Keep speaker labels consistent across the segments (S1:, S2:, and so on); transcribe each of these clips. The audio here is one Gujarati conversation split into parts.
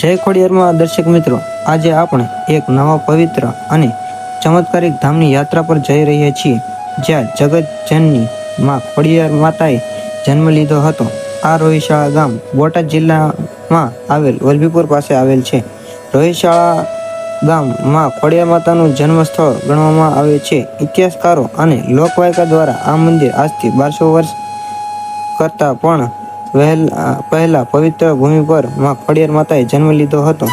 S1: જય ખોડિયારમાં દર્શક મિત્રો, આજે આપણે એક નવા પવિત્ર અને ચમત્કારિક ધામની યાત્રા પર જઈ રહ્યા છીએ, જ્યાં જગત જનની માં ખોડિયાર માતાએ જન્મ લીધો હતો. આ રોહિશાળા ગામ બોટાદ જિલ્લામાં આવેલ વલભીપુર પાસે આવેલ છે. રોહિશાળા ગામમાં ખોડિયાર માતાનું જન્મસ્થળ ગણવામાં આવે છે. ઇતિહાસકારો અને લોકવાયકા દ્વારા આ મંદિર આજથી બારસો વર્ષ કરતાં પણ પહેલા પવિત્ર ભૂમિ પરમાં ખોડિયાર માતાએ જન્મ લીધો હતો.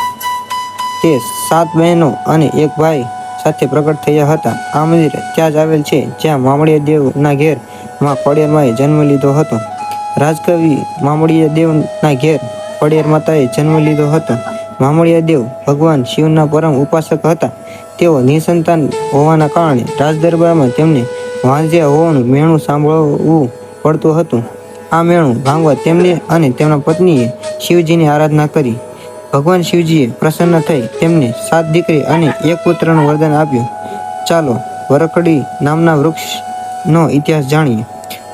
S1: તે સાત બહેનો અને એક ભાઈ સાથે પ્રગટ થયા હતા. આ મંદિર ત્યાં જ આવેલ છે, જ્યાં મામળીયા દેવના ઘેરમાં ખોડિયાર માએ જન્મ લીધો હતો. રાજકવિ મામળીયા દેવના ઘેર ખોડિયાર માતાએ જન્મ લીધો હતો. મામળીયા દેવ ભગવાન શિવના પરમ ઉપાસક હતા. તેઓ નિસંતાન હોવાના કારણે રાજદરબારમાં તેમને વાંઝ્યા હોવાનું મેણું સાંભળવું પડતું હતું. આ મેળું ભાંગવા તેમને અને તેમના પત્નીએ શિવજીની આરાધના કરી. ભગવાન શિવજીએ પ્રસન્ન થઈ તેમને સાત દીકરી અને એક પુત્રનું વરદાન આપ્યું. ચાલો, વરખડી નામના વૃક્ષનો ઇતિહાસ જાણીએ.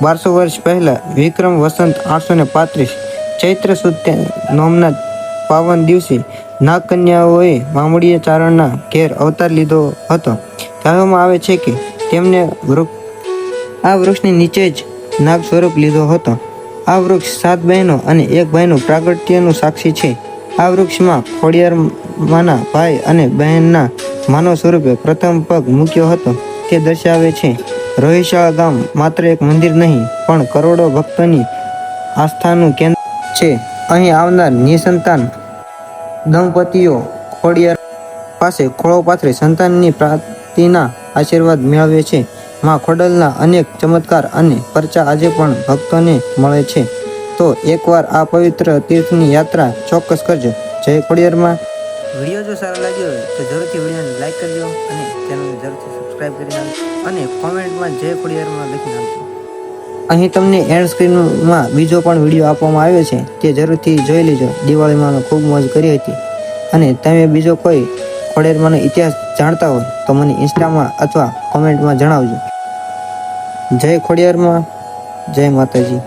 S1: બારસો વર્ષ પહેલા વિક્રમ વસંત આઠસો ને પાંત્રીસ ચૈત્ર સુદ નોમના પાવન દિવસે નાગકન્યાઓએ મામડીય ચારણના ઘેર અવતાર લીધો હતો. કહેવામાં આવે છે કે તેમને વૃક્ષ આ વૃક્ષની નીચે જ નાગ સ્વરૂપ લીધો હતો. આ વૃક્ષ સાત બહેનો અને એક ભાઈનું પ્રાગટ્યનું સાક્ષી છે. આ વૃક્ષમાં ખોડિયારમાંના ભાઈ અને બહેનના માનવ સ્વરૂપે પ્રથમ પગ મૂક્યો હતો તે દર્શાવે છે. રોહિશાળા ગામ માત્ર એક મંદિર નહીં, પણ કરોડો ભક્તોની આસ્થાનું કેન્દ્ર છે. અહીં આવનાર નિસંતાન દંપતીઓ ખોડિયાર પાસે ખોળો પાથરી સંતાનની પ્રાપ્તિના આશીર્વાદ મેળવે છે. માં ખોડલના અનેક ચમત્કાર અને પરચા આજે પણ ભક્તોને મળે છે. તો એકવાર આ પવિત્ર તીર્થની યાત્રા ચોક્કસ કરજો. જય ખોડિયારમાં. વીડિયો જો સારો લાગ્યો હોય તો જરૂરથી વિડીયોને લાઈક કરજો અને ચેનલને જરૂરથી સબસ્ક્રાઇબ કરી નાખજો અને કોમેન્ટમાં જય ખોડિયારમાં લખી નાખજો. અહીં તમને એન્ડ સ્ક્રીનમાં બીજો પણ વીડિયો આપવામાં આવ્યો છે. તે જરૂરથી જોઈ લેજો. દિવાળીમાં ખૂબ મોજ કરી હતી. અને તમે બીજો કોઈ ખોડિયારમાંનો ઇતિહાસ જાણતા હોય તો મને ઇન્સ્ટામાં અથવા કોમેન્ટમાં જણાવજો. જય ખોડિયારમાં જય માતાજી.